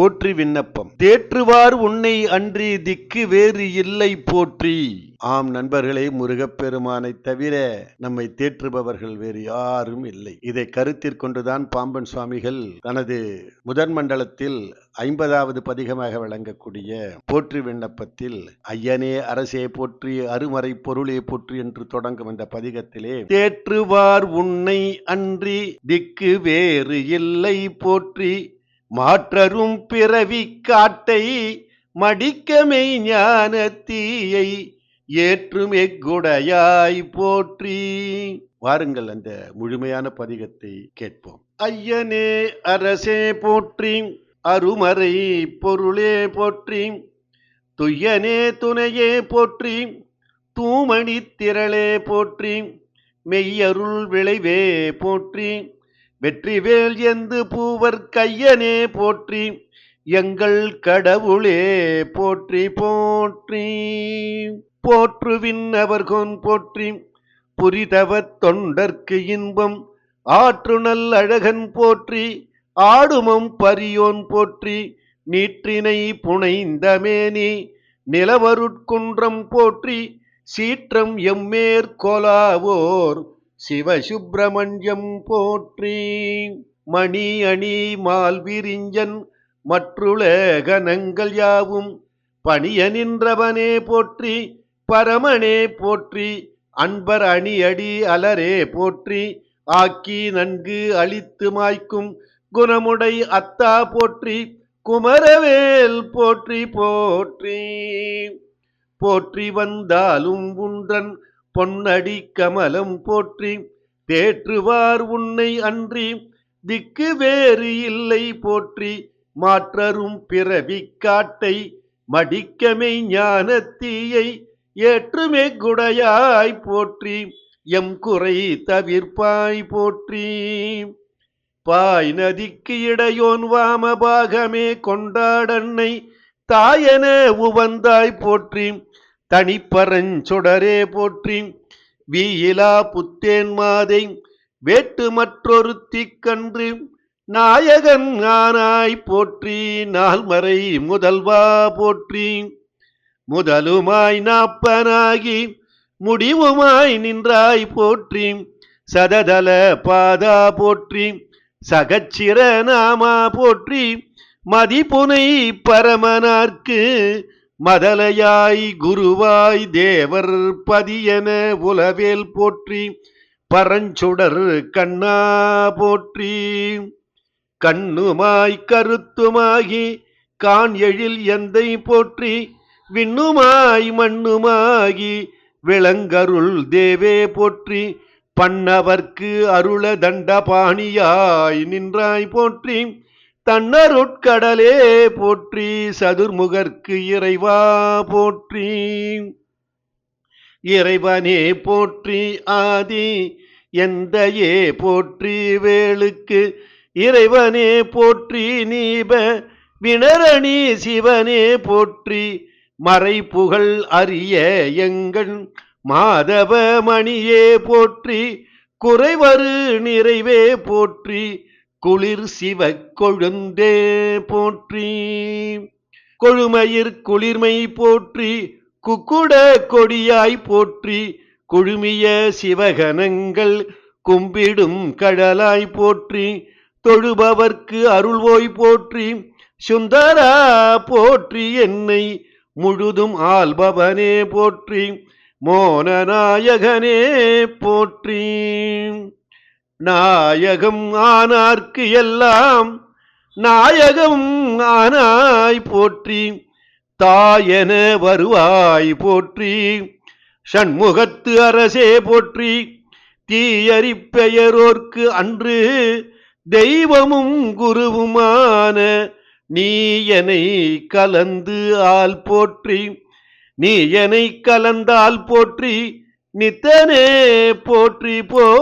போற்றி விண்ணப்பம். தேற்றுவார் உன்னை அன்றி திக்கு வேறு இல்லை போற்றி. ஆம் நண்பர்களே முருகப்பெருமானை தவிர நம்மை தேற்றுபவர்கள் வேறு யாரும் இல்லை. இதை கருத்திற்கொண்டுதான் பாம்பன் சுவாமிகள் தனது முதன் மண்டலத்தில் ஐம்பதாவது பதிகமாக விளங்கக்கூடிய போற்றி விண்ணப்பத்தில் ஐயனே அரசே போற்றி அருமறை பொருளே போற்றி என்று தொடங்கும் இந்த பதிகத்திலே தேற்றுவார் உன்னை அன்றி திக்கு வேறு இல்லை போற்றி. மாற்றரும் பிறவி காட்டை மடிக்கமை ஞான தீயை ஏற்றும் எக்குடையாய் போற்றி. வாருங்கள் அந்த முழுமையான பதிகத்தை கேட்போம். ஐயனே அரசே போற்றி அருமறை பொருளே போற்றி துய்யனே துணையே போற்றி தூமணி திரளே போற்றி மெய்யருள் விளைவே போற்றி வெற்றிவேல் எந்து பூவர் கையனே போற்றி எங்கள் கடவுளே போற்றி போற்றி. போற்றுவின் அவர்கொன் போற்றி புரிதவத் தொண்டர்க்கு இன்பம். ஆற்றுணல் அழகன் போற்றி ஆடுமம் பரியோன் போற்றி. நீற்றினை புனைந்தமேனி நிலவருட்குன்றம் போற்றி. சீற்றம் எம்மேற்கொலாவோர் சிவசுப்பிரமணியம் போற்றி மணி அணி மால் விரிஞ்சன் யாவும் பணிய நின்றவனே போற்றி பரமனே போற்றி அன்பர் அணி அடி அலரே போற்றி ஆக்கி நன்கு அழித்து மாய்க்கும் குணமுடை அத்தா போற்றி குமரவேல் போற்றி போற்றி போற்றி வந்தாலும் உன்றன் பொன்னடி கமலம் போற்றி தேற்றுவார் உன்னை அன்றி திக்கு வேறு இல்லை போற்றி மாற்றரும் பிறவி காட்டை மடிக்கமை ஞானத்தீயை ஏற்றுமே குடையாய் போற்றி எம் குறை தவிர்ப்பாய் போற்றி. பாய் நதிக்கு இடையோன் வாமபாகமே கொண்டாடன்னை தாயன உவந்தாய் போற்றி தனிப்பரஞ்சொடரே போற்றி. வீயிலா புத்தேன் மாதை வேட்டு மற்றொரு கன்று. நாயகன் ஆனாய் போற்றி நால்மறை முதல்வா போற்றி. முதலுமாய் நாப்பனாகி முடிவுமாய் நின்றாய் போற்றி. சததல பாதா போற்றி சகச்சிர நாமா போற்றி. மதிப்புனை பரமனார்க்கு மதலையாய் குருவாய் தேவர் பதியன உலவேல் போற்றி பரஞ்சுடர் கண்ணா போற்றி. கண்ணுமாய் கருத்துமாகி கான் எழில் எந்தை போற்றி விண்ணுமாய் மண்ணுமாகி விளங்கருள் தேவே போற்றி. பண்ணவர்க்கு அருள தண்டபாணியாய் நின்றாய் போற்றி. தன்னருட்கடலே போற்றி சதுர்முகர்க்கு இறைவா போற்றி. இறைவனே போற்றி ஆதி எந்தையே போற்றி வேளுக்கு இறைவனே போற்றி நீப வினரணி சிவனே போற்றி. மறை புகழ் அறிய எங்கள் மாதவ மணியே போற்றி குறைவரு நிறைவே போற்றி. குளிர் சிவ கொழுந்தே போற்றி. கொழுமயிர் குளிர்மை போற்றி குக்குட கொடியாய் போற்றி. குழுமிய சிவகணங்கள் கும்பிடும் கடலாய் போற்றி. தொழுபவர்க்கு அருள்வோய் போற்றி சுந்தரா போற்றி என்னை முழுதும் ஆள்பவனே போற்றி. மோனநாயகனே போற்றி. நாயகம் ஆனார்க்கு எல்லாம் நாயகம் ஆனாய் போற்றி தாயென வருவாய் போற்றி சண்முகத்து அரசே போற்றி தீயறி பெயரோர்க்கு அன்று தெய்வமும் குருவுமான நீ கலந்து ஆள் போற்றி நீ கலந்தால் போற்றி நித்தனே போற்றி போற்றி.